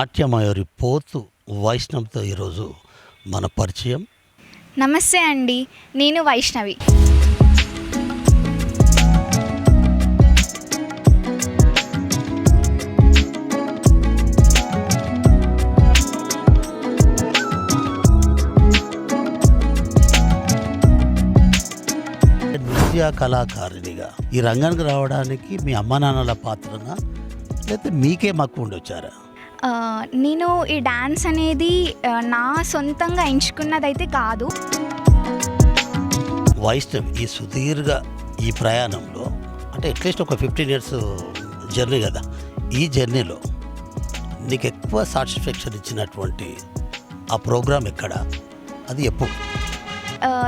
నాట్యమయూరి పోతు వైష్ణవ్తో ఈరోజు మన పరిచయం. నమస్తే అండి నేను వైష్ణవి. నృత్య కళాకారిణిగా ఈ రంగానికి రావడానికి మీ అమ్మా నాన్నల పాత్రన లేకపోతే మీకే మక్కువ ఉండి వచ్చారా ఆ, నేను ఈ డ్యాన్స్ అనేది నా సొంతంగా ఎంచుకున్నదైతే కాదు. వైష్ణవ్ ఈ సుదీర్ఘ ఈ ప్రయాణంలో అంటే అట్లీస్ట్ ఒక ఫిఫ్టీన్ ఇయర్స్ జర్నీ కదా ఈ జర్నీలో నీకు ఎక్కువ సాటిస్ఫాక్షన్ ఇచ్చినటువంటి ఆ ప్రోగ్రామ్ ఎక్కడ? అది ఎప్పుడు?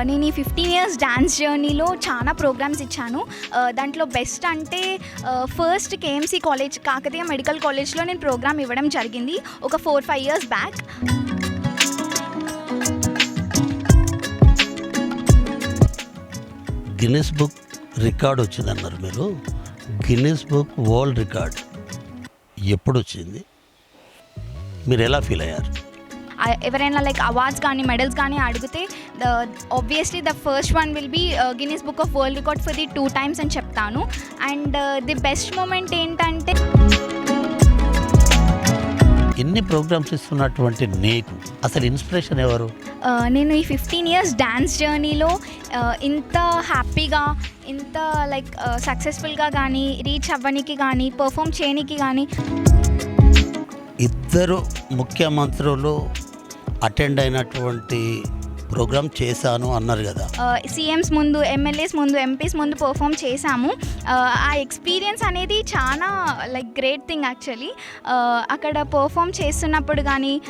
నేను ఈ ఫిఫ్టీన్ ఇయర్స్ డ్యాన్స్ జర్నీలో చాలా ప్రోగ్రామ్స్ ఇచ్చాను. దాంట్లో బెస్ట్ అంటే first KMC college Kakatiya medical కాలేజ్లో నేను ప్రోగ్రామ్ ఇవ్వడం జరిగింది. ఒక four five years back Guinness book record వచ్చిందన్నారు మీరు. గిన్నెస్ బుక్ వరల్డ్ రికార్డ్ ఎప్పుడు వచ్చింది మీరు ఎలా ఫీల్ అయ్యారు? ఎవరైనా లైక్ అవార్డ్స్ కానీ మెడల్స్ కానీ అడిగితే the obviously the first one will be Guinness book of world record for the two times అని చెప్తాను. అండ్ ది బెస్ట్ మూమెంట్ ఏంటంటే ఎన్ని ప్రోగ్రామ్స్ ఇస్తున్నటువంటి నీకు? అసలు ఇన్స్పిరేషన్ ఎవరు? ఆ, నేను ఈ ఫిఫ్టీన్ ఇయర్స్ డ్యాన్స్ జర్నీలో ఇంత హ్యాపీగా ఇంత లైక్ సక్సెస్ఫుల్గా కానీ రీచ్ అవ్వనికి కానీ పర్ఫామ్ చేయనికి కానీ ఇద్దరు ముఖ్యమంత్రులు అటెండ్ అయినటువంటి ప్రోగ్రామ్ చేశాను అన్నారు కదా. సీఎంస్ ముందు ఎమ్మెల్యేస్ ముందు ఎంపీస్ ముందు పర్ఫామ్ చేశాము. ఆ, ఎక్స్పీరియన్స్ అనేది చాలా లైక్ గ్రేట్ థింగ్ యాక్చువల్లీ అక్కడ పర్ఫామ్ చేస్తున్నప్పుడు కానీ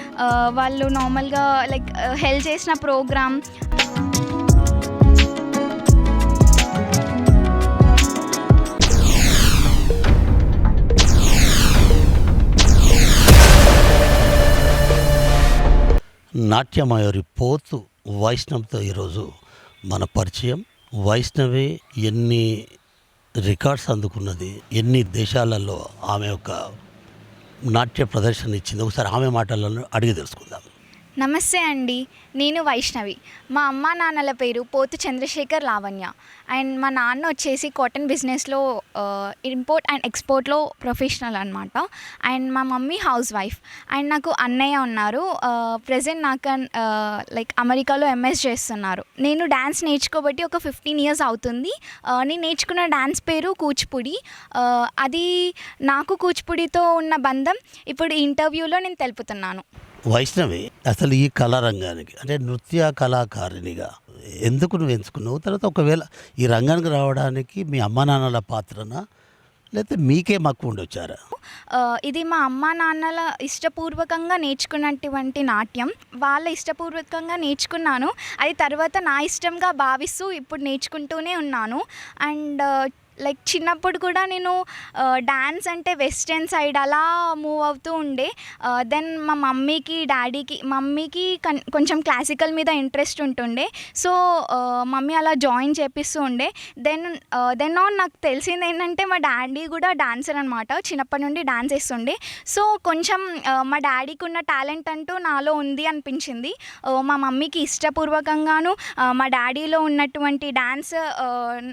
వాళ్ళు నార్మల్గా లైక్ హెల్ప్ చేసిన ప్రోగ్రామ్. నాట్యమయూరి పోతు వైష్ణవ్తో ఈరోజు మన పరిచయం. వైష్ణవి ఎన్ని రికార్డ్స్ అందుకున్నది ఎన్ని దేశాలలో ఆమె యొక్క నాట్య ప్రదర్శన ఇచ్చింది. ఒకసారి ఆమె మాటలను అడిగి తెలుసుకుందాం. నమస్తే అండి నేను వైష్ణవి. మా అమ్మ నాన్నల పేరు పోతు చంద్రశేఖర్ లావణ్య. అండ్ మా నాన్న వచ్చేసి కాటన్ బిజినెస్లో ఇంపోర్ట్ అండ్ ఎక్స్పోర్ట్లో ప్రొఫెషనల్ అనమాట అండ్ మా మమ్మీ హౌస్ వైఫ్. అండ్ నాకు అన్నయ్య ఉన్నారు. ప్రజెంట్ నాకు లైక్ అమెరికాలో ఎంఎస్ చేస్తున్నారు. నేను డ్యాన్స్ నేర్చుకోబట్టి ఒక ఫిఫ్టీన్ ఇయర్స్ అవుతుంది. నేను నేర్చుకున్న డ్యాన్స్ పేరు కూచిపూడి. అది నాకు కూచిపూడితో ఉన్న బంధం ఇప్పుడు ఇంటర్వ్యూలో నేను తెలుపుతున్నాను. వైష్ణవి అసలు ఈ కళారంగానికి అంటే నృత్య కళాకారిణిగా ఎందుకు నువ్వు ఎంచుకున్నావు? తర్వాత ఒకవేళ ఈ రంగానికి రావడానికి మీ అమ్మ నాన్నల పాత్రన? లేకపోతే మీకే మక్కువ ఉండొచ్చారా? ఇది మా అమ్మ నాన్నల ఇష్టపూర్వకంగా నేర్చుకున్నటువంటి నాట్యం. వాళ్ళ ఇష్టపూర్వకంగా నేర్చుకున్నాను. అది తర్వాత నా ఇష్టంగా భావిస్తూ ఇప్పుడు నేర్చుకుంటూనే ఉన్నాను. అండ్ లైక్ చిన్నప్పుడు కూడా నేను డ్యాన్స్ అంటే వెస్టర్న్ సైడ్ అలా మూవ్ అవుతూ ఉండే. దెన్ మా మమ్మీకి డాడీకి మమ్మీకి కన్- కొంచెం క్లాసికల్ మీద ఇంట్రెస్ట్ ఉంటుండే. సో మమ్మీ అలా జాయిన్ చేపిస్తూ ఉండే. దెన్ దెన్ ఆన్ నాకు తెలిసింది ఏంటంటే మా డాడీ కూడా డాన్సర్ అనమాట చిన్నప్పటి నుండి డాన్స్ వేస్తుండే సో కొంచెం మా డాడీకి ఉన్న టాలెంట్ అంటూ నాలో ఉంది అనిపించింది. మా మమ్మీకి ఇష్టపూర్వకంగాను మా డాడీలో ఉన్నటువంటి డ్యాన్స్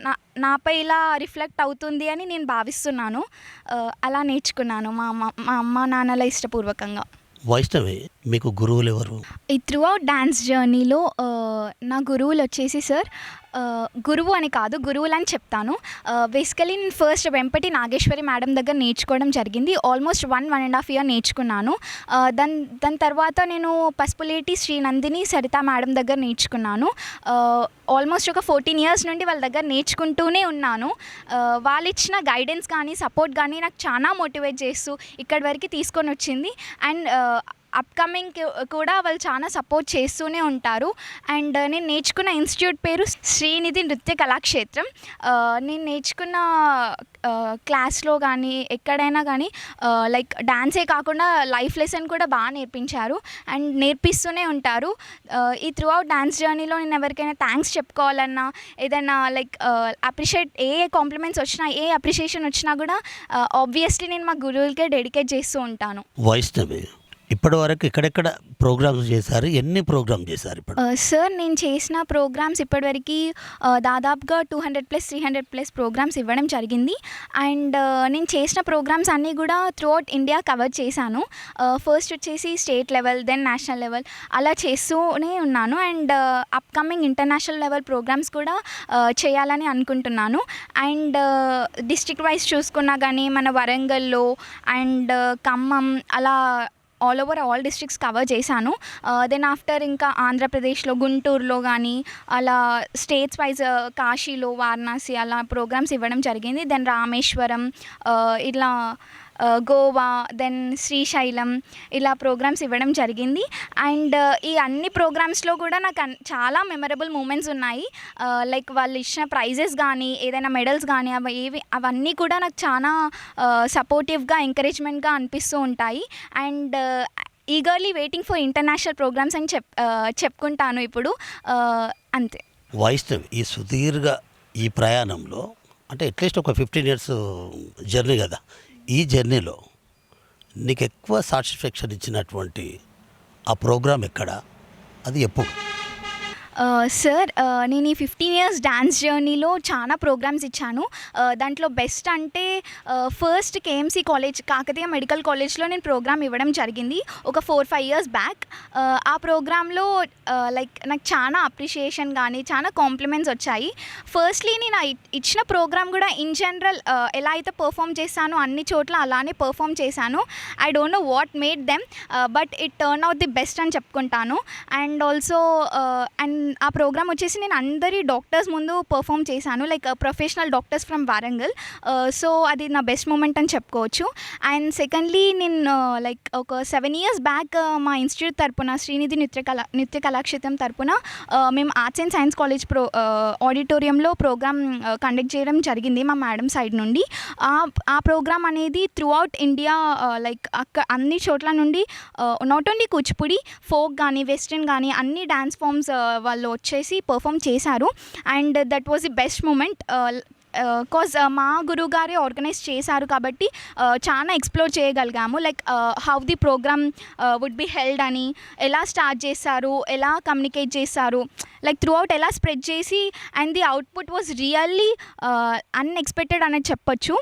నా నాపై ఇలా రిఫ్లెక్ట్ అవుతుంది అని నేను భావిస్తున్నాను. అలా నేర్చుకున్నాను మా అమ్మ మా అమ్మ నాన్నల ఇష్టపూర్వకంగా. వైష్ణవి మీకు గురువులు ఎవరు? ఈ త్రూ అవుట్ డ్యాన్స్ జర్నీలో నా గురువులు వచ్చేసి సార్ గురువు అని కాదు గురువులు అని చెప్తాను. బేసికలీ నేను ఫస్ట్ వెంపటి నాగేశ్వరి మేడం దగ్గర నేర్చుకోవడం జరిగింది. Almost one one and half year నేర్చుకున్నాను. దాని దాని తర్వాత నేను పసుపులేటి శ్రీ నందిని సరిత మేడం దగ్గర నేర్చుకున్నాను. ఆల్మోస్ట్ ఒక ఫోర్టీన్ ఇయర్స్ నుండి వాళ్ళ దగ్గర నేర్చుకుంటూనే ఉన్నాను. వాళ్ళు ఇచ్చిన గైడెన్స్ కానీ సపోర్ట్ కానీ నాకు చాలా మోటివేట్ చేస్తూ ఇక్కడి వరకు తీసుకొని వచ్చింది. అండ్ అప్కమింగ్ కూడా వాళ్ళు చాలా సపోర్ట్ చేస్తూనే ఉంటారు. అండ్ uh, నేను నేర్చుకున్న ఇన్స్టిట్యూట్ పేరు శ్రీనిధి నృత్య కళాక్షేత్రం. Uh, నేను నేర్చుకున్న uh, క్లాస్లో కానీ ఎక్కడైనా కానీ లైక్ డ్యాన్సే కాకుండా లైఫ్ లెసన్ కూడా బాగా నేర్పించారు. అండ్ నేర్పిస్తూనే ఉంటారు. ఈ త్రూ అవుట్ డ్యాన్స్ జర్నీలో నేను ఎవరికైనా థ్యాంక్స్ చెప్పుకోవాలన్నా ఏదైనా లైక్ అప్రిషియేట్ ఏ కాంప్లిమెంట్స్ వచ్చినా ఏ అప్రిషియేషన్ వచ్చినా కూడా ఆబ్వియస్లీ నేను మా గురువులకే డెడికేట్ చేస్తూ ఉంటాను. వైష్ణవి. ఇప్పటి వరకు ఎక్కడెక్కడ ప్రోగ్రామ్స్ చేశారు? ఎన్ని ప్రోగ్రామ్ చేశారు ఇప్పుడు? సార్ నేను చేసిన ప్రోగ్రామ్స్ ఇప్పటివరకు దాదాపుగా two hundred plus three hundred plus programmes ఇవ్వడం జరిగింది. అండ్ నేను చేసిన ప్రోగ్రామ్స్ అన్నీ కూడా త్రూ అవుట్ ఇండియా కవర్ చేశాను. ఫస్ట్ వచ్చేసి state level then national level అలా చేస్తూనే ఉన్నాను. And upcoming international level programmes కూడా చేయాలని అనుకుంటున్నాను. అండ్ డిస్ట్రిక్ట్ వైజ్ చూసుకున్నా కానీ మన వరంగల్లో అండ్ ఖమ్మం అలా all over all districts cover చేశాను. Uh, దెన్ ఆఫ్టర్ ఇంకా ఆంధ్రప్రదేశ్లో గుంటూరులో కానీ అలా స్టేట్స్ వైజ్ uh, కాశీలో వారణాసి అలా ప్రోగ్రామ్స్ ఇవ్వడం జరిగింది. దెన్ రామేశ్వరం ఇట్లా ఇలా గోవా దెన్ శ్రీశైలం ఇలా ప్రోగ్రామ్స్ ఇవ్వడం జరిగింది. అండ్ ఈ అన్ని ప్రోగ్రామ్స్లో కూడా నాకు అన్- చాలా మెమరబుల్ మూమెంట్స్ ఉన్నాయి. లైక్ వాళ్ళు ఇచ్చిన ప్రైజెస్ కానీ ఏదైనా మెడల్స్ కానీ అవి ఏవి అవన్నీ కూడా నాకు చాలా సపోర్టివ్గా ఎంకరేజ్మెంట్గా అనిపిస్తూ ఉంటాయి. And eagerly waiting for international programmes అని చెప్ చెప్పుకుంటాను ఇప్పుడు. అంతే. వైష్ణవి ఈ సుదీర్ఘ ఈ ప్రయాణంలో అంటే అట్లీస్ట్ ఒక ఫిఫ్టీన్ ఇయర్స్ జర్నీ కదా. ఈ జర్నీలో నీకు ఎక్కువ సాటిస్ఫాక్షన్ ఇచ్చినటువంటి ఆ ప్రోగ్రాం ఎక్కడ? అది ఎప్పుడు? సార్ నేను ఈ ఫిఫ్టీన్ ఇయర్స్ డ్యాన్స్ జర్నీలో చాలా ప్రోగ్రామ్స్ ఇచ్చాను. దాంట్లో బెస్ట్ అంటే first KMC college Kakatiya medical కాలేజ్లో నేను ప్రోగ్రామ్ ఇవ్వడం జరిగింది. ఒక ఫోర్ ఫైవ్ ఇయర్స్ బ్యాక్. ఆ ప్రోగ్రాంలో లైక్ నాకు చాలా అప్రిషియేషన్ కానీ చాలా కాంప్లిమెంట్స్ వచ్చాయి. ఫస్ట్లీ నేను ఇచ్చిన ప్రోగ్రామ్ కూడా ఇన్ జనరల్ ఎలా అయితే పర్ఫామ్ చేశానో అన్ని చోట్ల అలానే పర్ఫామ్ చేశాను. I don't know what made them but it turn out the best అని చెప్పుకుంటాను. అండ్ ఆల్సో అండ్ ఆ ప్రోగ్రామ్ వచ్చేసి నేను అందరి డాక్టర్స్ ముందు పర్ఫామ్ చేశాను like professional doctors from Warangal so అది నా బెస్ట్ మూమెంట్ అని చెప్పుకోవచ్చు. అండ్ సెకండ్లీ నేను uh, లైక్ ఒక సెవెన్ ఇయర్స్ బ్యాక్ మా ఇన్స్టిట్యూట్ తరపున శ్రీనిధి నృత్య కళా నృత్య కళాక్షేత్రం తరపున uh, మేము arts and science college pro ఆడిటోరియంలో ప్రోగ్రామ్ uh, కండక్ట్ చేయడం జరిగింది మా మేడం సైడ్ నుండి. ఆ ఆ ప్రోగ్రామ్ అనేది త్రూ అవుట్ ఇండియా లైక్ అక్క అన్ని చోట్ల నుండి నాట్ ఓన్లీ కూచిపూడి ఫోక్ కానీ వెస్ట్రన్ కానీ అన్ని డ్యాన్స్ ఫామ్స్ వాళ్ళు వచ్చేసి పర్ఫామ్ చేశారు. And that was the best moment Uh, cause uh, మా గురువు గారే ఆర్గనైజ్ చేశారు కాబట్టి uh, చాలా explore చేయగలిగాము. Like how the programme would be held అని ఎలా స్టార్ట్ చేస్తారు ఎలా కమ్యూనికేట్ చేస్తారు లైక్ త్రూ అవుట్ ఎలా స్ప్రెడ్ చేసి and the output was really unexpected అనేది చెప్పొచ్చు.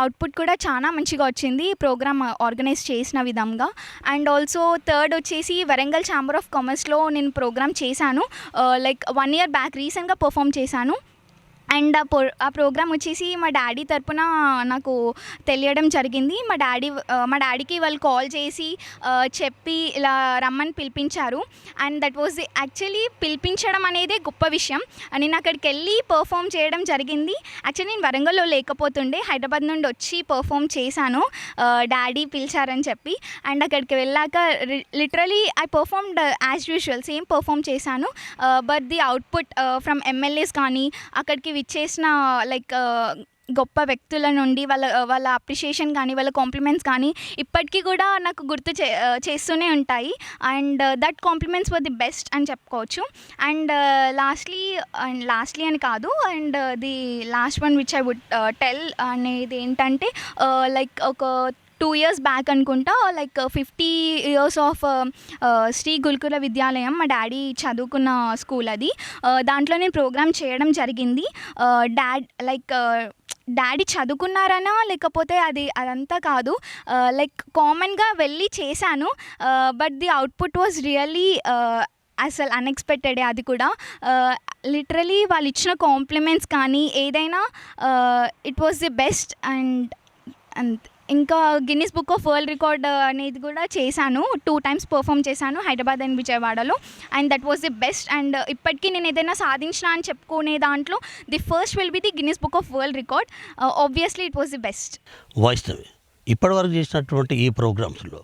అవుట్పుట్ కూడా చాలా మంచిగా వచ్చింది ప్రోగ్రామ్ ఆర్గనైజ్ చేసిన విధంగా. అండ్ ఆల్సో థర్డ్ వచ్చేసి వరంగల్ ఛాంబర్ ఆఫ్ కామర్స్లో నేను ప్రోగ్రామ్ చేశాను. లైక్ వన్ ఇయర్ బ్యాక్ రీసెంట్గా పర్ఫామ్ చేశాను. అండ్ ఆ ప్రో ఆ ప్రోగ్రామ్ వచ్చేసి మా డాడీ తరపున నాకు తెలియడం జరిగింది. మా డాడీ మా డాడీకి వాళ్ళు కాల్ చేసి చెప్పి ఇలా రమ్మని పిలిపించారు. అండ్ దట్ వాజ్ యాక్చువల్లీ పిలిపించడం అనేది గొప్ప విషయం. నేను అక్కడికి వెళ్ళి పర్ఫామ్ చేయడం జరిగింది. యాక్చువల్లీ నేను వరంగల్లో లేకపోతుండే హైదరాబాద్ నుండి వచ్చి పర్ఫామ్ చేశాను. డాడీ పిలిచారని చెప్పి. అండ్ అక్కడికి వెళ్ళాక literally I performed as usual same perform చేశాను. But the output from MLAs కానీ అక్కడికి విచ్చేసిన లైక్ గొప్ప వ్యక్తుల నుండి వాళ్ళ వాళ్ళ అప్రిషియేషన్ కానీ వాళ్ళ కాంప్లిమెంట్స్ కానీ ఇప్పటికీ కూడా నాకు గుర్తు చే చేస్తూనే ఉంటాయి. And that compliments were the best అని చెప్పుకోవచ్చు. అండ్ లాస్ట్లీ అండ్ లాస్ట్లీ అని కాదు and the last one which I would tell అనేది ఏంటంటే uh, లైక్ ఒక టూ ఇయర్స్ బ్యాక్ అనుకుంటా like fifty years of Shri Gurukula Vidyalayam మా డాడీ చదువుకున్న స్కూల్ అది. Uh, దాంట్లో నేను ప్రోగ్రామ్ చేయడం జరిగింది. Uh, dad like uh, daddy చదువుకున్నారనా లేకపోతే అది అదంతా కాదు. లైక్ కామన్గా వెళ్ళి చేశాను. But the output was really అసలు అన్ఎక్స్పెక్టెడ్ అది కూడా. లిటరలీ వాళ్ళు ఇచ్చిన కాంప్లిమెంట్స్ కానీ ఏదైనా it was the best and and ఇంకా Guinness book of world record అనేది కూడా చేశాను. టూ టైమ్స్ పర్ఫామ్ చేశాను హైదరాబాద్ అండ్ విజయవాడలో. And that was the best and ఇప్పటికీ నేను ఏదైనా సాధించిన అని చెప్పుకునే దాంట్లో the first will be the Guinness book of world record obviously it was the best Vaishnavi ఇప్పటివరకు చేసినటువంటి ఈ ప్రోగ్రామ్స్లో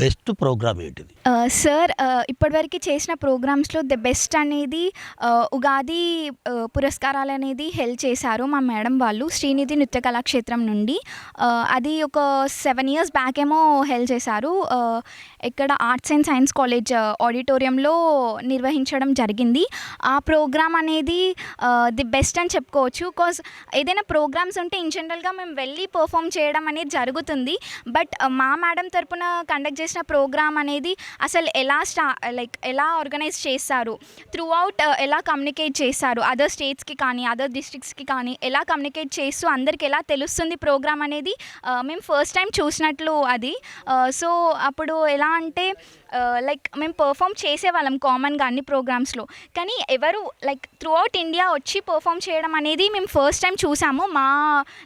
బెస్ట్ ప్రోగ్రామ్ ఏంటిది? సార్ ఇప్పటివరకు చేసిన ప్రోగ్రామ్స్లో ద బెస్ట్ అనేది ఉగాది పురస్కారాలు అనేది హెల్ప్ చేశారు మా మేడం వాళ్ళు శ్రీనిధి నృత్య కళాక్షేత్రం నుండి. అది ఒక సెవెన్ ఇయర్స్ బ్యాక్ ఏమో హెల్ప్ చేశారు. ఇక్కడ ఆర్ట్స్ అండ్ సైన్స్ కాలేజ్ ఆడిటోరియంలో నిర్వహించడం జరిగింది. ఆ ప్రోగ్రామ్ అనేది ది బెస్ట్ అని చెప్పుకోవచ్చు. బికాస్ ఏదైనా ప్రోగ్రామ్స్ ఉంటే ఇన్ జనరల్గా మేము వెళ్ళి పర్ఫామ్ చేయడం అనేది జరుగుతుంది. బట్ మా మేడం తరపున కండ కండక్ట్ చేసిన ప్రోగ్రామ్ అనేది అసలు ఎలా స్టా లైక్ ఎలా ఆర్గనైజ్ చేస్తారు త్రూ అవుట్ ఎలా కమ్యూనికేట్ చేస్తారు అదర్ స్టేట్స్కి కానీ అదర్ డిస్ట్రిక్ట్స్కి కానీ ఎలా కమ్యూనికేట్ చేస్తూ అందరికి ఎలా తెలుస్తుంది ప్రోగ్రామ్ అనేది uh, మేము ఫస్ట్ టైం చూసినట్లు అది. Uh, సో అప్పుడు ఎలా అంటే Uh, లైక్ మేము పర్ఫామ్ చేసేవాళ్ళం కామన్గా అన్ని ప్రోగ్రామ్స్లో కానీ ఎవరు లైక్ త్రూ అవుట్ ఇండియా వచ్చి పర్ఫామ్ చేయడం అనేది మేము ఫస్ట్ టైం చూసాము మా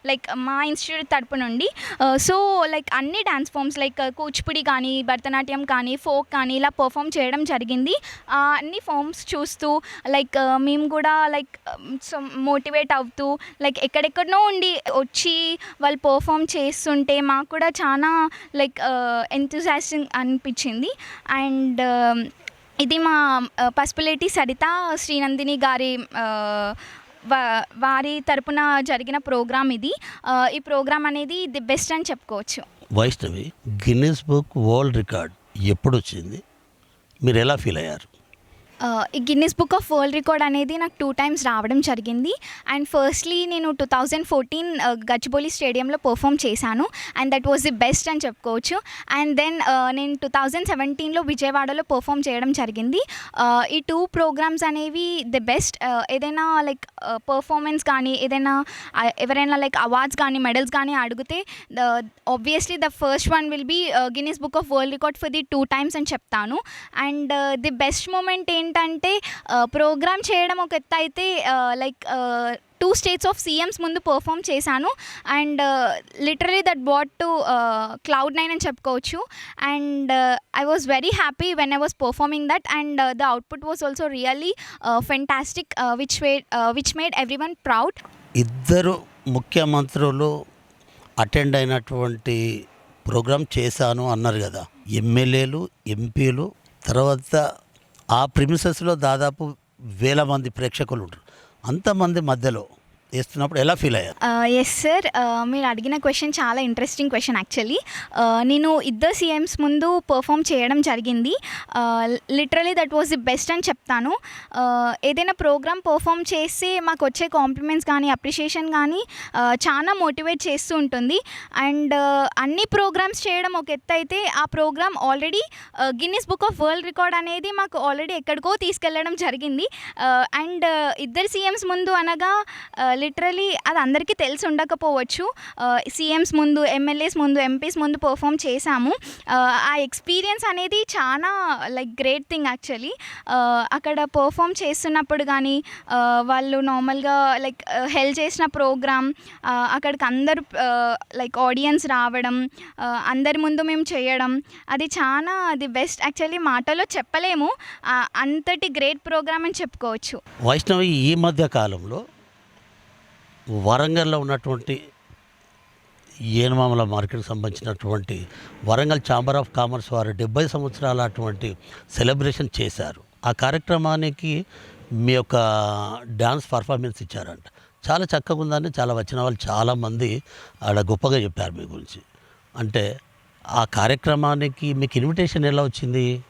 లైక్ మా ఇన్స్టిట్యూట్ తరపు నుండి. Uh, సో లైక్ అన్ని డ్యాన్స్ ఫామ్స్ లైక్ కూచిపూడి కానీ భరతనాట్యం కానీ ఫోక్ కానీ ఇలా పర్ఫామ్ చేయడం జరిగింది. అన్ని ఫామ్స్ చూస్తూ లైక్ uh, మేము కూడా లైక్ సో మోటివేట్ అవుతూ లైక్ ఎక్కడెక్కడనో ఉండి వచ్చి వాళ్ళు పర్ఫామ్ చేస్తుంటే మాకు కూడా చాలా లైక్ ఎంతూజాస్టింగ్ అనిపించింది. అండ్ um, ఇది మా uh, పసుపులేటి సరిత శ్రీనందిని గారి uh, వారి తరపున జరిగిన ప్రోగ్రామ్ ఇది. Uh, ఈ ప్రోగ్రామ్ అనేది ది బెస్ట్ అని చెప్పుకోవచ్చు. Vaishnavi Guinness book world record ఎప్పుడు వచ్చింది మీరు ఎలా ఫీల్ అయ్యారు? ఈ Guinness book of world record అనేది నాకు టూ టైమ్స్ రావడం జరిగింది. అండ్ ఫస్ట్లీ నేను టూ థౌజండ్ ఫోర్టీన్ గచ్చిబౌలి స్టేడియంలో పర్ఫామ్ చేశాను. And that was the best అని చెప్పుకోవచ్చు. అండ్ దెన్ నేను టూ థౌజండ్ సెవెంటీన్లో విజయవాడలో పర్ఫామ్ చేయడం జరిగింది. ఈ టూ ప్రోగ్రామ్స్ అనేవి ది బెస్ట్ ఏదైనా లైక్ పర్ఫార్మెన్స్ కానీ ఏదైనా ఎవరైనా లైక్ అవార్డ్స్ కానీ మెడల్స్ కానీ అడిగితే the obviously the first one will be Guinness book of world record for the two times అని చెప్తాను. అండ్ ది బెస్ట్ మూమెంట్ ఏంటంటే ప్రోగ్రామ్ చేయడం ఒక ఎత్తు అయితే like two states of CMs ముందు పర్ఫామ్ చేశాను. And literally that bought to cloud nine అని చెప్పుకోవచ్చు. And I was very happy when I was performing that. And the output was also really fantastic which made which made everyone proud. ఇద్దరు ముఖ్యమంత్రులు attend అయినటువంటి programme చేశాను అన్నారు కదా. ఎమ్మెల్యేలు ఎంపీలు తర్వాత ఆ ప్రిమిసెస్లో దాదాపు వేల మంది ప్రేక్షకులు ఉంటారు. అంతమంది మధ్యలో చేస్తున్నప్పుడు ఎలా ఫీల్ అయ్యారు? ఎస్ సార్ మీరు అడిగిన క్వశ్చన్ చాలా ఇంట్రెస్టింగ్ క్వశ్చన్ యాక్చువల్లీ నేను ఇద్దరు సీఎంస్ ముందు పర్ఫామ్ చేయడం జరిగింది. Literally that was the best అని చెప్తాను. ఏదైనా ప్రోగ్రామ్ పర్ఫామ్ చేసి మాకు వచ్చే కాంప్లిమెంట్స్ కానీ అప్రిషియేషన్ కానీ చాలా మోటివేట్ చేస్తూ ఉంటుంది. అండ్ అన్ని ప్రోగ్రామ్స్ చేయడం ఒక ఎత్తు అయితే ఆ program already Guinness book of world record అనేది మాకు ఆల్రెడీ ఎక్కడికో తీసుకెళ్ళడం జరిగింది. అండ్ ఇద్దరు సీఎంస్ ముందు అనగా లిటరలీ అది అందరికీ తెలిసి ఉండకపోవచ్చు. సీఎంస్ ముందు ఎమ్మెల్యేస్ ముందు ఎంపీస్ ముందు పర్ఫామ్ చేశాము. ఆ ఎక్స్పీరియన్స్ అనేది చాలా లైక్ గ్రేట్ థింగ్ యాక్చువల్లీ అక్కడ పర్ఫామ్ చేస్తున్నప్పుడు కానీ వాళ్ళు నార్మల్గా లైక్ హెల్ప్ చేసిన ప్రోగ్రామ్ అక్కడికి అందరు లైక్ ఆడియన్స్ రావడం అందరి ముందు మేము చేయడం అది చాలా అది బెస్ట్ యాక్చువల్లీ మాటలో చెప్పలేము. అంతటి గ్రేట్ ప్రోగ్రామ్ అని చెప్పుకోవచ్చు. వైష్ణవి ఈ మధ్య కాలంలో వరంగల్లో ఉన్నటువంటి ఏనమామల మార్కెట్కి సంబంధించినటువంటి వరంగల్ ఛాంబర్ ఆఫ్ కామర్స్ వారు డెబ్బై సంవత్సరాల అటువంటి సెలబ్రేషన్ చేశారు. ఆ కార్యక్రమానికి మీ యొక్క డ్యాన్స్ పర్ఫార్మెన్స్ ఇచ్చారంట. చాలా చక్కగా ఉందని చాలా వచ్చిన వాళ్ళు చాలామంది ఆడ గొప్పగా చెప్పారు మీ గురించి. అంటే ఆ కార్యక్రమానికి మీకు ఇన్విటేషన్ ఎలా వచ్చింది?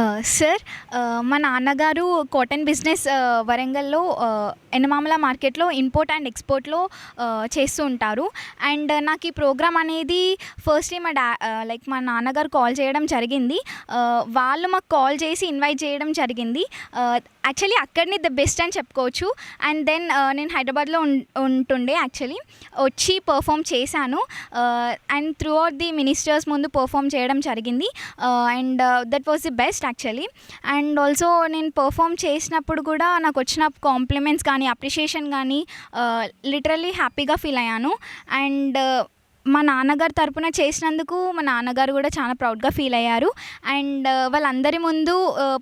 Uh, సార్ uh, మా నాన్నగారు కాటన్ బిజినెస్ uh, వరంగల్లో ఎనమామల మార్కెట్లో ఇంపోర్ట్ అండ్ ఎక్స్పోర్ట్లో చేస్తూ ఉంటారు. అండ్ నాకు ఈ ప్రోగ్రామ్ అనేది ఫస్ట్లీ మా డా లైక్ మా నాన్నగారు కాల్ చేయడం జరిగింది. వాళ్ళు మాకు కాల్ చేసి ఇన్వైట్ చేయడం జరిగింది. యాక్చువల్లీ అక్కడిని ద బెస్ట్ అని చెప్పుకోవచ్చు. అండ్ దెన్ నేను హైదరాబాద్లో ఉం- ఉంటుండే యాక్చువల్లీ. వచ్చి పర్ఫామ్ చేశాను. And throughout the ministers ముందు పర్ఫామ్ చేయడం జరిగింది. And that was the best actually. And also నేను పర్ఫామ్ చేసినప్పుడు కూడా నాకు వచ్చిన కాంప్లిమెంట్స్ కానీ అప్రిషియేషన్ కానీ లిటరల్లీ హ్యాపీగా ఫీల్ అయ్యాను. అండ్ మా నాన్నగారు తరపున చేసినందుకు మా నాన్నగారు కూడా చాలా ప్రౌడ్గా ఫీల్ అయ్యారు. అండ్ వాళ్ళందరి ముందు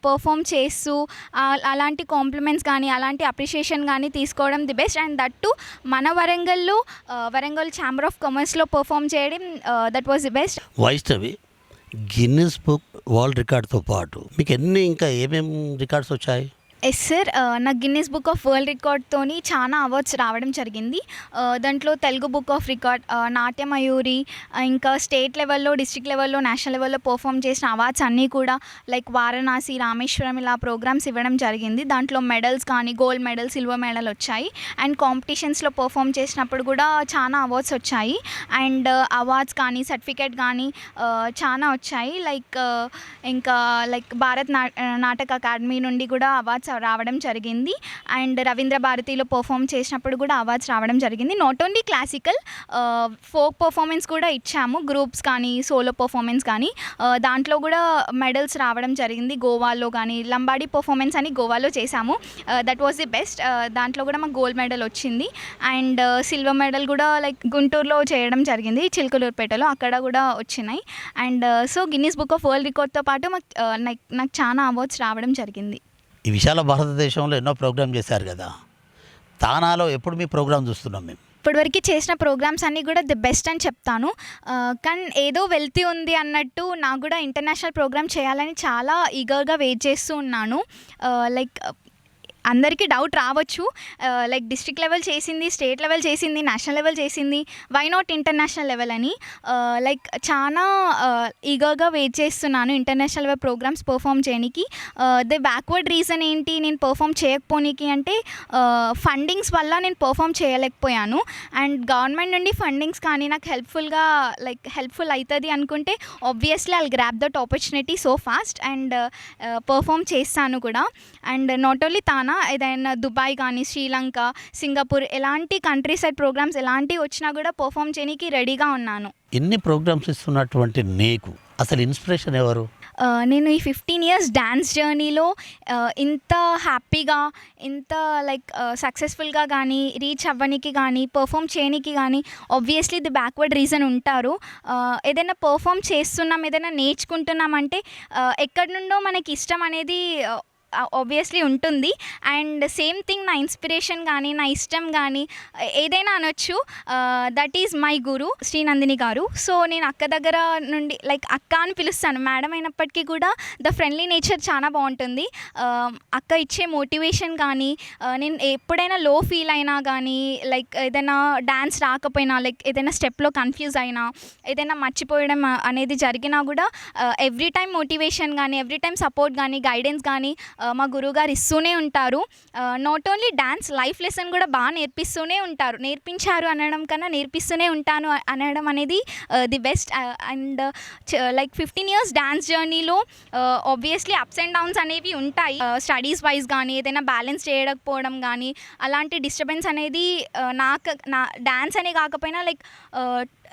పర్ఫామ్ చేస్తూ అలాంటి కాంప్లిమెంట్స్ కానీ అలాంటి అప్రిషియేషన్ కానీ తీసుకోవడం ది బెస్ట్. అండ్ దట్టు మన వరంగల్లో వరంగల్ ఛాంబర్ ఆఫ్ కామర్స్లో పర్ఫామ్ చేయడం that was the best Vaishnavi Guinness book world రికార్డ్తో పాటు మీకు ఎన్ని ఇంకా ఏమేమి రికార్డ్స్ వచ్చాయి? ఎస్ సార్ నాకు గిన్నెస్ బుక్ ఆఫ్ వరల్డ్ రికార్డ్తోని చాలా అవార్డ్స్ రావడం జరిగింది. Uh, దాంట్లో తెలుగు బుక్ ఆఫ్ రికార్డ్ నాట్య మయూరి ఇంకా స్టేట్ లెవెల్లో డిస్ట్రిక్ట్ లెవెల్లో నేషనల్ లెవెల్లో పర్ఫామ్ చేసిన అవార్డ్స్ అన్నీ కూడా లైక్ వారణాసి రామేశ్వరం ఇలా ప్రోగ్రామ్స్ ఇవ్వడం జరిగింది. దాంట్లో మెడల్స్ కానీ గోల్డ్ మెడల్ సిల్వర్ మెడల్ వచ్చాయి. అండ్ కాంపిటీషన్స్లో పర్ఫామ్ చేసినప్పుడు కూడా చాలా అవార్డ్స్ వచ్చాయి. అండ్ అవార్డ్స్ uh, కానీ సర్టిఫికేట్ కానీ uh, చాలా వచ్చాయి. లైక్ ఇంకా లైక్ భారత్ నా నాటక అకాడమీ నుండి కూడా అవార్డ్స్ రావడం జరిగింది. అండ్ రవీంద్ర భారతిలో పర్ఫామ్ చేసినప్పుడు కూడా అవార్డ్స్ రావడం జరిగింది. Not only classical folk performance కూడా ఇచ్చాము. గ్రూప్స్ కానీ సోలో పర్ఫార్మెన్స్ కానీ. దాంట్లో కూడా మెడల్స్ రావడం జరిగింది. గోవాలో కానీ లంబాడీ పర్ఫార్మెన్స్ అని గోవాలో చేశాము. దట్ వాస్ ది బెస్ట్ దాంట్లో కూడా మాకు గోల్డ్ మెడల్ వచ్చింది. అండ్ సిల్వర్ మెడల్ కూడా లైక్ గుంటూరులో చేయడం జరిగింది. చిలుకలూరుపేటలో అక్కడ కూడా వచ్చినాయి. And so Guinness book of world రికార్డ్తో పాటు మాకు నాకు నాకు చాలా అవార్డ్స్ రావడం జరిగింది. ఈ విశాల భారతదేశంలో ఎన్నో ప్రోగ్రామ్ చేశారు కదా. తానాలో ఎప్పుడు మీ ప్రోగ్రామ్ చూస్తున్నాం మేము? ఇప్పటివరకు చేసిన ప్రోగ్రామ్స్ అన్నీ కూడా ది బెస్ట్ అని చెప్తాను. కానీ ఏదో వెళ్తీ ఉంది అన్నట్టు నాకు కూడా ఇంటర్నేషనల్ ప్రోగ్రామ్ చేయాలని చాలా ఈగర్గా వెయిట్ చేస్తూ ఉన్నాను. లైక్ అందరికీ డౌట్ రావచ్చు. లైక్ డిస్ట్రిక్ట్ లెవెల్ చేసింది స్టేట్ లెవెల్ చేసింది నేషనల్ లెవెల్ చేసింది. వై నాట్ ఇంటర్నేషనల్ లెవెల్ అని? లైక్ చాలా ఈగర్గా వెయిట్ చేస్తున్నాను ఇంటర్నేషనల్ లెవెల్ ప్రోగ్రామ్స్ పర్ఫామ్ చేయడానికి ద బ్యాక్వర్డ్ రీజన్ ఏంటి? నేను పర్ఫామ్ చేయకపోనికి అంటే ఫండింగ్స్ వల్ల నేను పర్ఫామ్ చేయలేకపోయాను. అండ్ గవర్నమెంట్ నుండి ఫండింగ్స్ కానీ నాకు హెల్ప్ఫుల్గా లైక్ హెల్ప్ఫుల్ అవుతుంది అనుకుంటే obviously I grab that opportunity so fast and perform చేస్తాను కూడా. అండ్ నాట్ ఓన్లీ తానా ఏదైనా దుబాయ్ కానీ శ్రీలంక సింగపూర్ ఎలాంటి కంట్రీ సైడ్ ప్రోగ్రామ్స్ ఎలాంటివి వచ్చినా కూడా పర్ఫామ్ చేయడానికి రెడీగా ఉన్నాను. ఇన్ని ప్రోగ్రామ్స్ ఇస్తున్నటువంటి నీకు? అసలు ఇన్స్పిరేషన్ ఎవరు? నేను ఈ ఫిఫ్టీన్ ఇయర్స్ డ్యాన్స్ జర్నీలో ఇంత హ్యాపీగా ఇంత లైక్ సక్సెస్ఫుల్గా కానీ రీచ్ అవ్వడానికి కానీ పర్ఫామ్ చేయడానికి కానీ ఆబ్వియస్లీ ది బ్యాక్వర్డ్ రీజన్ ఉంటారు. ఏదైనా పర్ఫామ్ చేస్తున్నాం ఏదైనా నేర్చుకుంటున్నాం అంటే ఎక్కడి నుండో మనకి ఇష్టం అనేది ఆబ్వియస్లీ ఉంటుంది. అండ్ సేమ్ థింగ్ నా ఇన్స్పిరేషన్ కానీ నా ఇష్టం కానీ ఏదైనా అనొచ్చు. That is my guru Srinandini garu. So నేను అక్క దగ్గర నుండి లైక్ అక్క అని పిలుస్తాను. మేడం అయినప్పటికీ కూడా ద ఫ్రెండ్లీ నేచర్ చాలా బాగుంటుంది. అక్క ఇచ్చే మోటివేషన్ కానీ నేను ఎప్పుడైనా లో ఫీల్ అయినా కానీ లైక్ ఏదైనా డ్యాన్స్ రాకపోయినా లైక్ ఏదైనా స్టెప్లో కన్ఫ్యూజ్ అయినా ఏదైనా మర్చిపోయడం అనేది జరిగినా కూడా ఎవ్రీ టైం మోటివేషన్ కానీ ఎవ్రీ టైం సపోర్ట్ కానీ గైడెన్స్ కానీ మా గురువుగారు ఇస్తూనే ఉంటారు. Not only dance life lesson కూడా బాగా నేర్పిస్తూనే ఉంటారు. నేర్పించారు అనడం కన్నా నేర్పిస్తూనే ఉంటాను అనడం అనేది the best and like fifteen years dance జర్నీలో ఆబ్వియస్లీ అప్స్ అండ్ డౌన్స్ అనేవి ఉంటాయి. స్టడీస్ వైజ్ కానీ ఏదైనా బ్యాలెన్స్ చేయకపోవడం కానీ అలాంటి డిస్టర్బెన్స్ అనేది నాకు నా డ్యాన్స్ అనే కాకపోయినా లైక్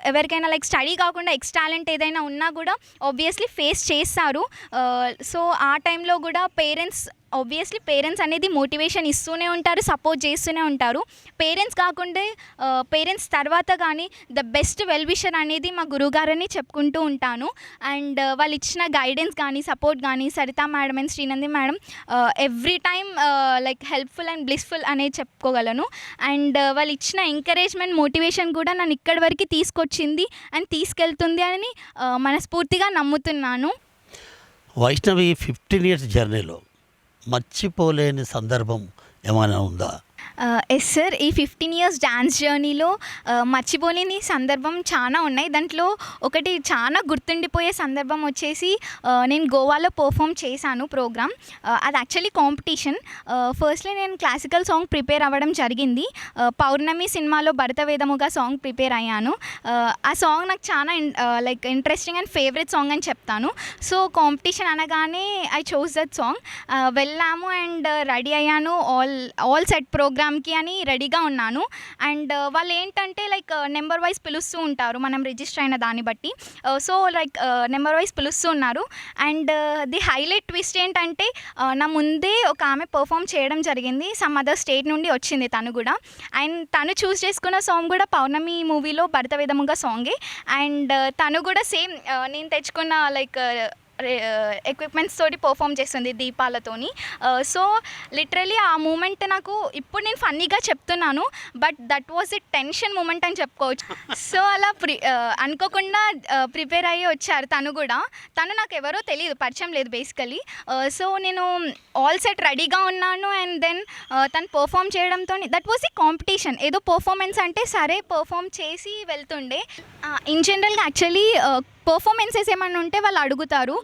ఎవరికైనా లైక్ స్టడీ కాకుండా ఎక్స్ టాలెంట్ ఏదైనా ఉన్నా కూడా ఆబ్వియస్లీ ఫేస్ చేస్తారు. Uh, సో ఆ టైంలో కూడా పేరెంట్స్ ఆబ్వియస్లీ పేరెంట్స్ అనేది మోటివేషన్ ఇస్తూనే ఉంటారు సపోర్ట్ చేస్తూనే ఉంటారు. పేరెంట్స్ కాకుండా పేరెంట్స్ తర్వాత కానీ ద బెస్ట్ వెల్ విషర్ అనేది మా గురువుగారని చెప్పుకుంటూ ఉంటాను. అండ్ వాళ్ళు ఇచ్చిన గైడెన్స్ కానీ సపోర్ట్ కానీ Saritha madam and Srinandi madam every time like helpful and blissful అనేది చెప్పుకోగలను. అండ్ వాళ్ళు ఇచ్చిన ఎంకరేజ్మెంట్ మోటివేషన్ కూడా నన్ను ఇక్కడి వరకు తీసుకొచ్చింది అండ్ తీసుకెళ్తుంది అని మనస్ఫూర్తిగా నమ్ముతున్నాను. వైష్ణవి ఫిఫ్టీన్ ఇయర్స్ జర్నీలో మర్చిపోలేని సందర్భం ఏమైనా ఉందా? ఎస్ సార్ ఈ ఫిఫ్టీన్ ఇయర్స్ డ్యాన్స్ జర్నీలో మర్చిపోలేని సందర్భం చాలా ఉన్నాయి. దాంట్లో ఒకటి చాలా గుర్తుండిపోయే సందర్భం వచ్చేసి నేను గోవాలో పర్ఫామ్ చేశాను ప్రోగ్రామ్ అది యాక్చువల్లీ కాంపిటీషన్ ఫస్ట్లీ నేను క్లాసికల్ సాంగ్ ప్రిపేర్ అవ్వడం జరిగింది. పౌర్ణమి సినిమాలో భరత వేదముగా సాంగ్ ప్రిపేర్ అయ్యాను. ఆ, సాంగ్ నాకు చాలా like interesting and favourite song అని చెప్తాను. సో కాంపిటీషన్ అనగానే ఐ చోస్ దట్ సాంగ్ వెళ్ళాము అండ్ రెడీ అయ్యాను. ఆల్ ఆల్ సెట్ ప్రోగ్రామ్కి అని రెడీగా ఉన్నాను. అండ్ వాళ్ళు ఏంటంటే లైక్ నెంబర్ వైజ్ పిలుస్తూ ఉంటారు. మనం రిజిస్టర్ అయిన దాన్ని బట్టి. సో లైక్ నెంబర్ వైజ్ పిలుస్తూ ఉన్నారు. అండ్ ది హైలైట్ ట్విస్ట్ ఏంటంటే నా ముందే ఒక ఆమె పర్ఫామ్ చేయడం జరిగింది. సమ్ అదర్ స్టేట్ నుండి వచ్చింది తను కూడా. అండ్ తను చూస్ చేసుకున్న సాంగ్ కూడా పౌర్ణమి మూవీలో భర్త విధముగా సాంగే. అండ్ తను కూడా సేమ్ నేను తెచ్చుకున్న లైక్ ఎక్విప్మెంట్స్ తోటి పర్ఫామ్ చేస్తుంది దీపాలతోని. సో లిటరలీ ఆ మూమెంట్ నాకు ఇప్పుడు నేను ఫన్నీగా చెప్తున్నాను but that was a tension moment అని చెప్పుకోవచ్చు. సో అలా ప్రి అనుకోకుండా ప్రిపేర్ అయ్యి వచ్చారు తను కూడా. తను నాకు ఎవరో తెలియదు పరిచయం లేదు బేసికలీ సో నేను ఆల్ సెట్ రెడీగా ఉన్నాను అండ్ దెన్ తను పర్ఫామ్ చేయడంతో దట్ వాజ్ ఈ కాంపిటీషన్ ఏదో పర్ఫార్మెన్స్ అంటే సరే పర్ఫామ్ చేసి వెళ్తుండే. ఇన్ జనరల్గా యాక్చువల్లీ పర్ఫార్మెన్సెస్ ఏమైనా ఉంటే వాళ్ళు అడుగుతారు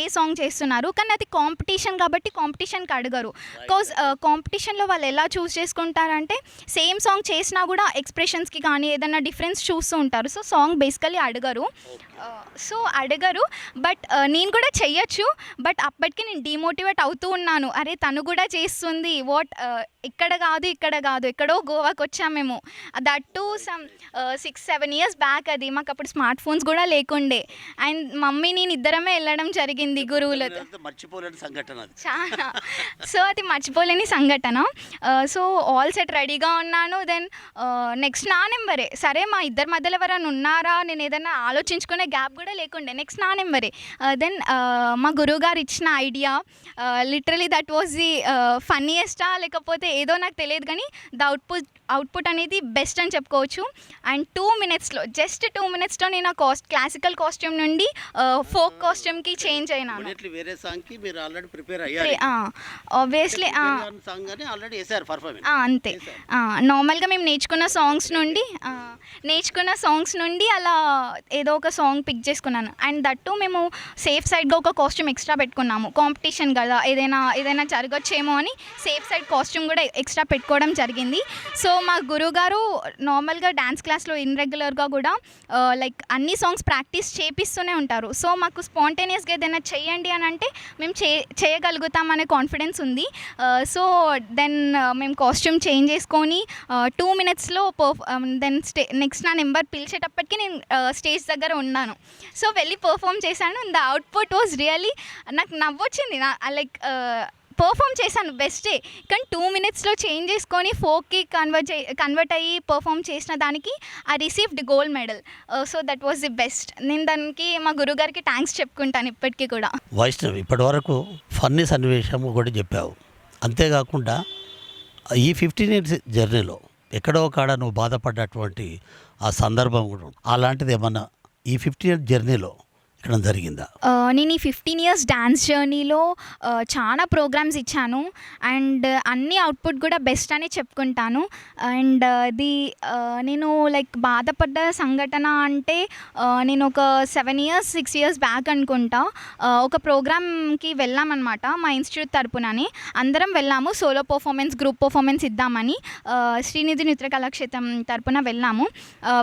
ఏ సాంగ్ చేస్తున్నారు. కానీ అది కాంపిటీషన్ కాబట్టి కాంపిటీషన్కి అడగరు. బికాజ్ కాంపిటీషన్లో వాళ్ళు ఎలా చూస్ చేసుకుంటారంటే సేమ్ సాంగ్ చేసినా కూడా ఎక్స్ప్రెషన్స్కి కానీ ఏదైనా డిఫరెన్స్ చూస్తూ ఉంటారు. సో సాంగ్ బేసికలీ అడగరు. సో అడగరు బట్ నేను కూడా చెయ్యొచ్చు బట్ అప్పటికి నేను డిమోటివేట్ అవుతూ ఉన్నాను. అరే తను కూడా చేస్తుంది. వాట్ ఇక్కడ కాదు ఇక్కడ కాదు ఎక్కడో గోవాకి వచ్చాము మేము. That to some six seven years back అది. మాకు అప్పుడు స్మార్ట్ ఫోన్స్ కూడా లేకుండే. అండ్ మమ్మీ నేను ఇద్దరమే వెళ్ళడం జరిగింది గురువులతో. మర్చిపోలేని సంఘటన చాలా సో అది మర్చిపోలేని సంఘటన. సో ఆల్ సెట్ రెడీగా ఉన్నాను. దెన్ నెక్స్ట్ నా నెంబరే. సరే మా ఇద్దరి మధ్యలో ఎవరైనా ఉన్నారా? నేను ఏదైనా ఆలోచించుకునే గ్యాప్ కూడా లేకుండే. నెక్స్ట్ నా నెంబరే. దెన్ మా గురువుగారు ఇచ్చిన idea literally that was the ఫన్నీయెస్టా లేకపోతే ఏదో నాకు తెలియదు కానీ ద అవుట్పుట్ అవుట్పుట్ అనేది బెస్ట్ అని చెప్పుకోవచ్చు. అండ్ టూ మినిట్స్లో జస్ట్ టూ మినిట్స్లో నేను ఆ కాస్ట్ క్లాసికల్ కాస్ట్యూమ్ నుండి ఫోక్ కాస్ట్యూమ్కి చేంజ్ అయినాను. వేరే సాంగ్కి మీరు ఆల్రెడీ ప్రిపేర్ అయ్యారు. ఆబ్వియస్లీ సాంగ్ అని ఆల్రెడీ వేసారు పర్ఫార్మెన్స్ అంతే. నార్మల్గా మేము నేర్చుకున్న సాంగ్స్ నుండి నేర్చుకున్న సాంగ్స్ నుండి అలా ఏదో ఒక సాంగ్ పిక్ చేసుకున్నాను. అండ్ దట్టు మేము సేఫ్ సైడ్గా ఒక కాస్ట్యూమ్ ఎక్స్ట్రా పెట్టుకున్నాము. కాంపిటీషన్ కదా ఏదైనా ఏదైనా జరగచ్చేమో అని సేఫ్ సైడ్ కాస్ట్యూమ్ కూడా ఎక్స్ట్రా పెట్టుకోవడం జరిగింది. సో మా గురువుగారు నార్మల్గా డ్యాన్స్ క్లాస్లో ఇన్రెగ్యులర్గా కూడా లైక్ అన్ని సాంగ్స్ ప్రాక్టీస్ చేపిస్తూనే ఉంటారు. సో మాకు స్పాంటేనియస్గా ఏదైనా చేయండి అని అంటే మేము చే చేయగలుగుతామనే కాన్ఫిడెన్స్ ఉంది. సో దెన్ మేము కాస్ట్యూమ్ చేంజ్ చేసుకొని టూ మినిట్స్లో పర్ఫ్ దెన్ స్టే నెక్స్ట్ నా నెంబర్ పిలిచేటప్పటికి నేను స్టేజ్ దగ్గర ఉన్నాను. సో వెళ్ళి పర్ఫామ్ చేశాను. ద అవుట్పుట్ వాజ్ రియలీ నాకు నవ్వొచ్చింది. నా లైక్ పర్ఫామ్ uh, చేశాను బెస్టే కానీ టూ మినిట్స్లో చేంజ్ చేసుకొని ఫోక్కి కన్వర్ట్ చే కన్వర్ట్ అయ్యి పర్ఫామ్ చేసిన దానికి I received gold medal so that was the best నేను దానికి మా గురుగారికి థ్యాంక్స్ చెప్పుకుంటాను ఇప్పటికీ కూడా. వైష్ణవ్ ఇప్పటి వరకు ఫన్నీ సన్నివేశం కూడా చెప్పావు. అంతేకాకుండా ఈ ఫిఫ్టీన్ ఇయర్స్ జర్నీలో ఎక్కడో కాడ నువ్వు బాధపడ్డటువంటి ఆ సందర్భం కూడా అలాంటిది ఏమన్నా ఈ ఫిఫ్టీ ఇయర్ జర్నీలో ఎక్కడ జరిగిందా? నేను ఈ ఫిఫ్టీన్ ఇయర్స్ డ్యాన్స్ జర్నీలో చాలా ప్రోగ్రామ్స్ ఇచ్చాను. అండ్ అన్ని అవుట్పుట్ కూడా బెస్ట్ అనే చెప్పుకుంటాను. అండ్ ది నేను లైక్ బాధపడ్డ సంఘటన అంటే నేను ఒక seven years six years back అనుకుంటా. ఒక ప్రోగ్రామ్కి వెళ్ళామన్నమాట మా ఇన్స్టిట్యూట్ తరపునని. అందరం వెళ్ళాము సోలో పర్ఫార్మెన్స్ గ్రూప్ పర్ఫార్మెన్స్ ఇద్దామని శ్రీనిధి నృత్య కళాక్షేత్రం తరపున వెళ్ళాము.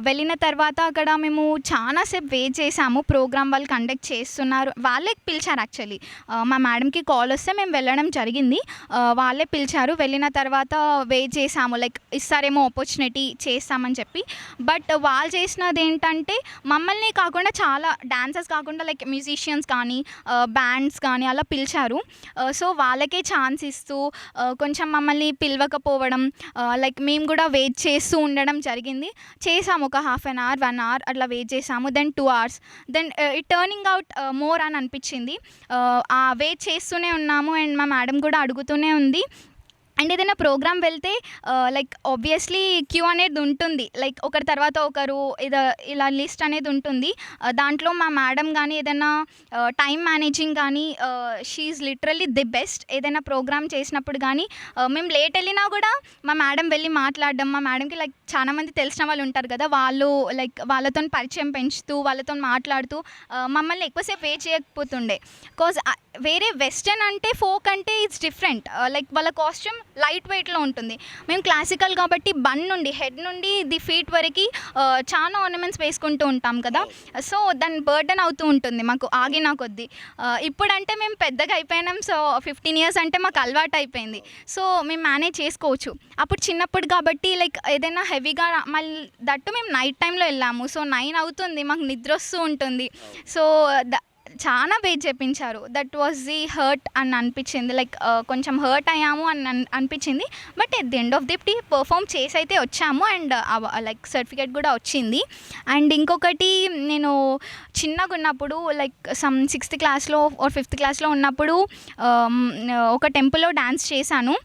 వెళ్ళిన తర్వాత అక్కడ మేము చాలాసేపు వెయిట్ చేసాము ప్రోగ్రామ్ వాళ్ళు కండక్ట్ చేస్తున్నారు. వాళ్ళే పిలిచారు యాక్చువల్లీ మా మేడంకి కాల్ వస్తే మేము వెళ్ళడం జరిగింది. వాళ్ళే పిలిచారు. వెళ్ళిన తర్వాత వెయిట్ చేసాము లైక్ ఇస్తారేమో ఆపర్చునిటీ చేస్తామని చెప్పి. బట్ వాళ్ళు చేసినది ఏంటంటే మమ్మల్ని కాకుండా చాలా డాన్సర్స్ కాకుండా లైక్ మ్యూజిషియన్స్ కానీ బ్యాండ్స్ కానీ అలా పిలిచారు. సో వాళ్ళకే ఛాన్స్ ఇస్తూ కొంచెం మమ్మల్ని పిలవకపోవడం లైక్ మేము కూడా వెయిట్ చేస్తూ ఉండడం జరిగింది. చేసాము ఒక half an hour one hour అట్లా వెయిట్ చేసాము then two hours then it turning out more అని అనిపించింది. Uh, ఆ వెయిట్ చేస్తూనే ఉన్నాము అండ్ మా మేడం కూడా అడుగుతూనే ఉంది. అండ్ ఏదైనా ప్రోగ్రామ్ వెళ్తే లైక్ ఆబ్వియస్లీ క్యూ అనేది ఉంటుంది. లైక్ ఒకరి తర్వాత ఒకరు ఇదా ఇలా లిస్ట్ అనేది ఉంటుంది. Uh, దాంట్లో మా మేడం కానీ ఏదైనా టైం మేనేజింగ్ కానీ షీఈ్ లిటరల్లీ ది బెస్ట్ ఏదైనా ప్రోగ్రామ్ చేసినప్పుడు కానీ uh, మేము లేట్ వెళ్ళినా కూడా మా మేడం వెళ్ళి మాట్లాడడం మా మేడంకి లైక్ చాలా మంది తెలిసిన వాళ్ళు ఉంటారు కదా వాళ్ళు లైక్ వాళ్ళతో పరిచయం పెంచుతూ వాళ్ళతో మాట్లాడుతూ మమ్మల్ని ఎక్కువసేపు వే చేయకపోతుండే. బికాజ్ వేరే వెస్టర్న్ అంటే ఫోక్ అంటే ఇట్స్ డిఫరెంట్ లైక్ వాళ్ళ కాస్ట్యూమ్ లైట్ వెయిట్లో ఉంటుంది. మేము క్లాసికల్ కాబట్టి బన్ నుండి హెడ్ నుండి ది ఫీట్ వరకు చాలా ఆర్నమెంట్స్ వేసుకుంటూ ఉంటాం కదా. సో దాని బర్డన్ అవుతూ ఉంటుంది మాకు ఆగిన కొద్దీ. ఇప్పుడంటే మేము పెద్దగా అయిపోయినాం సో ఫిఫ్టీన్ ఇయర్స్ అంటే మాకు అలవాటు అయిపోయింది సో మేము మేనేజ్ చేసుకోవచ్చు. అప్పుడు చిన్నప్పుడు కాబట్టి లైక్ ఏదైనా హెవీగా మళ్ళీ దట్టు మేము నైట్ టైంలో వెళ్ళాము. సో నైన్ అవుతుంది మాకు నిద్ర వస్తూ ఉంటుంది. సో ద చాలా వెయిట్ చేపించారు దట్ వాజ్ ది హర్ట్ అని అనిపించింది. లైక్ కొంచెం హర్ట్ అయ్యాము అని అనిపించింది. But at the end of the tea perform చేసి అయితే వచ్చాము అండ్ లైక్ సర్టిఫికేట్ కూడా వచ్చింది. అండ్ ఇంకొకటి నేను చిన్నగా ఉన్నప్పుడు లైక్ సమ్ సిక్స్త్ క్లాస్లో ఆర్ ఫిఫ్త్ క్లాస్లో ఉన్నప్పుడు ఒక టెంపుల్లో డ్యాన్స్ చేశాను.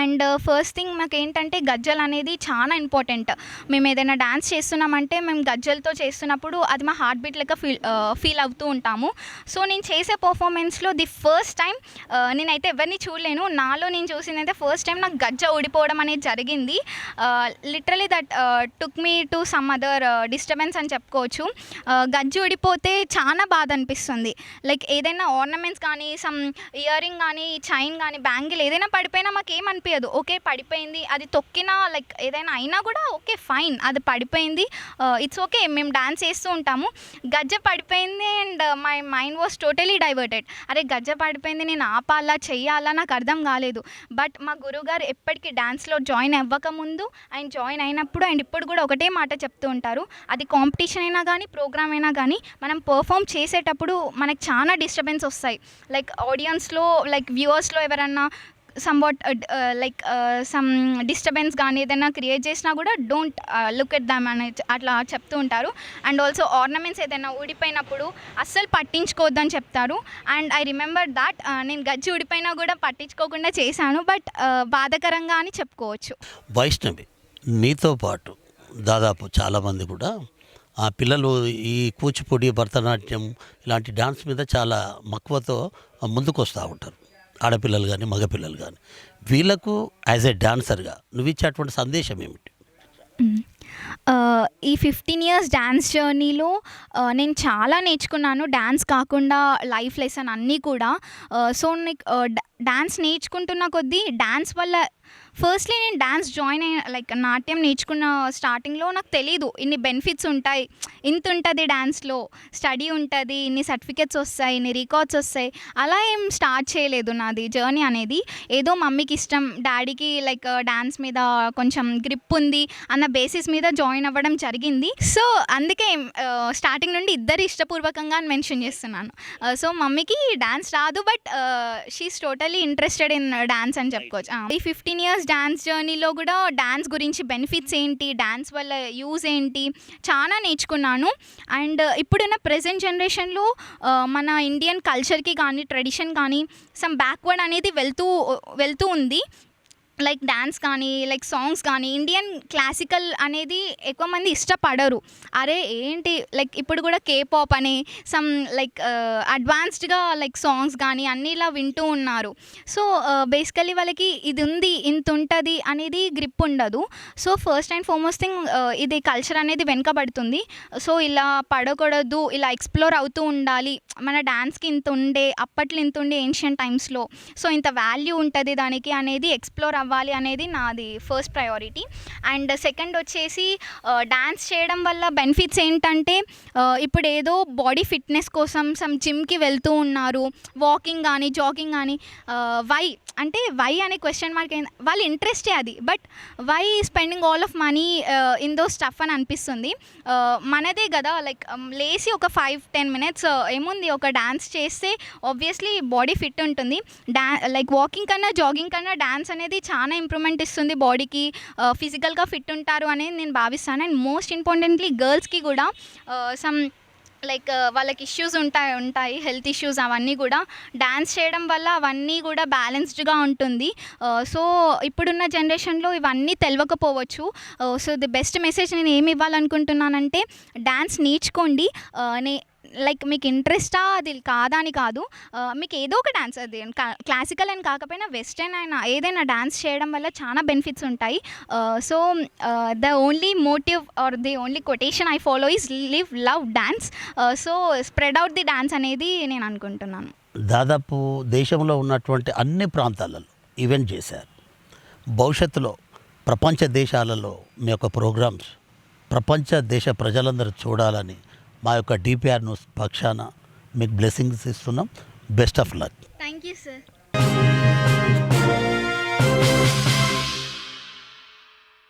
అండ్ ఫస్ట్ థింగ్ మాకు ఏంటంటే గజ్జలు అనేది చాలా ఇంపార్టెంట్ మేము ఏదైనా డ్యాన్స్ చేస్తున్నామంటే మేము గజ్జలతో చేస్తున్నప్పుడు అది మా హార్ట్ బీట్ లెక్క ఫీల్ ఫీల్ uh, అవుతూ ఉంటాము. సో నేను చేసే పర్ఫార్మెన్స్లో ది ఫస్ట్ టైం నేనైతే ఎవరిని చూడలేను. నాలో నేను చూసిందైతే ఫస్ట్ టైం నాకు గజ్జ ఊడిపోవడం అనేది జరిగింది. Literally that took me to some other disturbance అని చెప్పుకోవచ్చు. Uh, గజ్జ ఊడిపోతే చాలా బాధ అనిపిస్తుంది. లైక్ ఏదైనా ఆర్నమెంట్స్ కానీ సమ్ ఇయర్ రింగ్ కానీ చైన్ కానీ బ్యాంగిల్ ఏదైనా పడిపోయినా మాకు ఏం అనిపించదు ఓకే పడిపోయింది. అది తొక్కినా లైక్ ఏదైనా అయినా కూడా ఓకే ఫైన్. అది పడిపోయింది. ఇట్స్ ఓకే మేము డాన్స్ చేస్తూ ఉంటాము. గజ్జ పడిపోయింది and my mind was totally diverted. అరే గజ్జ పడిపోయింది నేను ఆపాలా చెయ్యాలా నాకు అర్థం కాలేదు. బట్ మా గురువుగారు ఎప్పటికీ డాన్స్లో జాయిన్ అవ్వకముందు ఆయన జాయిన్ అయినప్పుడు అండ్ ఇప్పుడు కూడా ఒకటే మాట చెప్తూ ఉంటారు. అది కాంపిటీషన్ అయినా కానీ ప్రోగ్రామ్ అయినా కానీ మనం పర్ఫామ్ చేసేటప్పుడు మనకు చాలా డిస్టర్బెన్స్ వస్తాయి. లైక్ ఆడియన్స్లో లైక్ వ్యూవర్స్లో ఎవరన్నా సమ్వాట్ లైక్ సమ్ డిస్టర్బెన్స్ కానీ ఏదైనా క్రియేట్ చేసినా కూడా డోంట్ లుక్ ఎట్ దమ్ అని అట్లా చెప్తూ ఉంటారు. అండ్ ఆల్సో ఆర్నమెంట్స్ ఏదైనా ఊడిపోయినప్పుడు అస్సలు పట్టించుకోవద్దని చెప్తారు. అండ్ ఐ రిమెంబర్ దాట్ నేను గజ్జి ఊడిపోయినా కూడా పట్టించుకోకుండా చేశాను. బట్ uh, బాధకరంగా అని చెప్పుకోవచ్చు. వైష్ణవి నీతో పాటు దాదాపు చాలామంది కూడా ఆ పిల్లలు ఈ కూచిపూడి భరతనాట్యం ఇలాంటి డాన్స్ మీద చాలా మక్కువతో ముందుకు వస్తూ ఉంటారు. ఆడపిల్లలు కానీ మగపిల్లలు కానీ వీళ్ళకు యాజ్ ఏ డాన్సర్గా నువ్వు ఇచ్చేటువంటి సందేశం ఏమిటి? ఈ ఫిఫ్టీన్ ఇయర్స్ డ్యాన్స్ జర్నీలో నేను చాలా నేర్చుకున్నాను డ్యాన్స్ కాకుండా లైఫ్ లెసన్ అన్నీ కూడా. సో నీకు డ్యాన్స్ నేర్చుకుంటున్న కొద్దీ డ్యాన్స్ వల్ల ఫస్ట్లీ నేను డ్యాన్స్ జాయిన్ అయిన లైక్ నాట్యం నేర్చుకున్న స్టార్టింగ్లో నాకు తెలీదు. ఇన్ని బెనిఫిట్స్ ఉంటాయి. ఇంత ఉంటుంది డ్యాన్స్లో స్టడీ ఉంటుంది ఇన్ని సర్టిఫికెట్స్ వస్తాయి ఇన్ని రికార్డ్స్ వస్తాయి. అలా ఏం స్టార్ట్ చేయలేదు నాది జర్నీ అనేది. ఏదో మమ్మీకి ఇష్టం డాడీకి లైక్ డ్యాన్స్ మీద కొంచెం గ్రిప్ ఉంది అన్న బేసిస్ మీద జాయిన్ అవ్వడం జరిగింది. సో అందుకే uh, స్టార్టింగ్ నుండి ఇద్దరు ఇష్టపూర్వకంగా మెన్షన్ చేస్తున్నాను. Uh, సో మమ్మీకి డ్యాన్స్ రాదు but she's totally interested in dance అని చెప్పుకోవచ్చు. Uh, ఈ ఫిఫ్టీన్ ఇయర్స్ డ్యాన్స్ జర్నీలో కూడా డ్యాన్స్ గురించి బెనిఫిట్స్ ఏంటి డ్యాన్స్ వల్ల యూజ్ ఏంటి చాలా నేర్చుకున్నాను. అండ్ ఇప్పుడున్న ప్రజెంట్ జనరేషన్లో మన ఇండియన్ కల్చర్కి కానీ ట్రెడిషన్ కానీ సమ్ బ్యాక్వర్డ్ అనేది వెళ్తూ వెళ్తూ ఉంది. లైక్ డ్యాన్స్ కానీ లైక్ సాంగ్స్ కానీ ఇండియన్ క్లాసికల్ అనేది ఎక్కువ మంది ఇష్టపడరు. అరే ఏంటి? లైక్ ఇప్పుడు కూడా కే పాప్ అని సమ్ లైక్ అడ్వాన్స్డ్గా లైక్ సాంగ్స్ కానీ అన్నీ ఇలా వింటూ ఉన్నారు. సో బేసికలీ వాళ్ళకి ఇది ఉంది ఇంత ఉంటుంది అనేది గ్రిప్ ఉండదు. So first and foremost thing ఇది కల్చర్ అనేది వెనుకబడుతుంది. సో ఇలా పడకూడదు ఇలా ఎక్స్ప్లోర్ అవుతూ ఉండాలి. మన డ్యాన్స్కి ఇంత ఉండే అప్పట్లో ఇంత ఉండే ఏన్షియన్ టైమ్స్లో. సో ఇంత వాల్యూ ఉంటుంది దానికి అనేది ఎక్స్ప్లోర్ అవ్వాలి అనేది నాది ఫస్ట్ ప్రయారిటీ అండ్ సెకండ్ వచ్చేసి డ్యాన్స్ చేయడం వల్ల బెనిఫిట్స్ ఏంటంటే ఇప్పుడు ఏదో బాడీ ఫిట్నెస్ కోసం సమ్ జిమ్కి వెళ్తూ ఉన్నారు. వాకింగ్ కానీ జాగింగ్ కానీ వై అంటే వై అనే క్వశ్చన్ మార్క్ ఏంది? వాళ్ళ ఇంట్రెస్టే అది. But why spending all of money in those stuff అని అనిపిస్తుంది. మనదే కదా లైక్ um, లేసి ఒక ఫైవ్ టెన్ మినిట్స్ ఏముంది? ఒక డ్యాన్స్ చేస్తే ఆబ్వియస్లీ బాడీ ఫిట్ ఉంటుంది. డా లైక్ వాకింగ్ కన్నా జాగింగ్ కన్నా డ్యాన్స్ అనేది చాలా చాలా ఇంప్రూవ్మెంట్ ఇస్తుంది బాడీకి ఫిజికల్గా ఫిట్ ఉంటారు అనేది నేను భావిస్తాను. అండ్ మోస్ట్ ఇంపార్టెంట్లీ గర్ల్స్కి కూడా సమ్ లైక్ వాళ్ళకి ఇష్యూస్ ఉంటాయి ఉంటాయి హెల్త్ ఇష్యూస్ అవన్నీ కూడా. డ్యాన్స్ చేయడం వల్ల అవన్నీ కూడా బ్యాలెన్స్డ్గా ఉంటుంది. సో ఇప్పుడున్న జనరేషన్లో ఇవన్నీ తెలియకపోవచ్చు సో ది బెస్ట్ మెసేజ్ నేను ఏమి ఇవ్వాలనుకుంటున్నానంటే డ్యాన్స్ నేర్చుకోండి. నే లైక్ మీకు ఇంట్రెస్టా అది కాదా అని కాదు. మీకు ఏదో ఒక డ్యాన్స్ అది. క్లాసికల్ అని కాకపోయినా వెస్ట్రన్ అయినా ఏదైనా డ్యాన్స్ చేయడం వల్ల చాలా బెనిఫిట్స్ ఉంటాయి. So the only motive or the only quotation I follow is live love dance so spread out the dance అనేది నేను అనుకుంటున్నాను. దాదాపు దేశంలో ఉన్నటువంటి అన్ని ప్రాంతాలలో ఈవెంట్ చేశారు. భవిష్యత్తులో ప్రపంచ దేశాలలో మీ యొక్క ప్రోగ్రామ్స్ ప్రపంచ దేశ ప్రజలందరూ చూడాలని మా యొక్క డిపిఆర్ న్యూస్ పక్షాన మీకు బ్లెస్సింగ్స్ ఇస్తున్నాం. Best of luck. Thank you sir.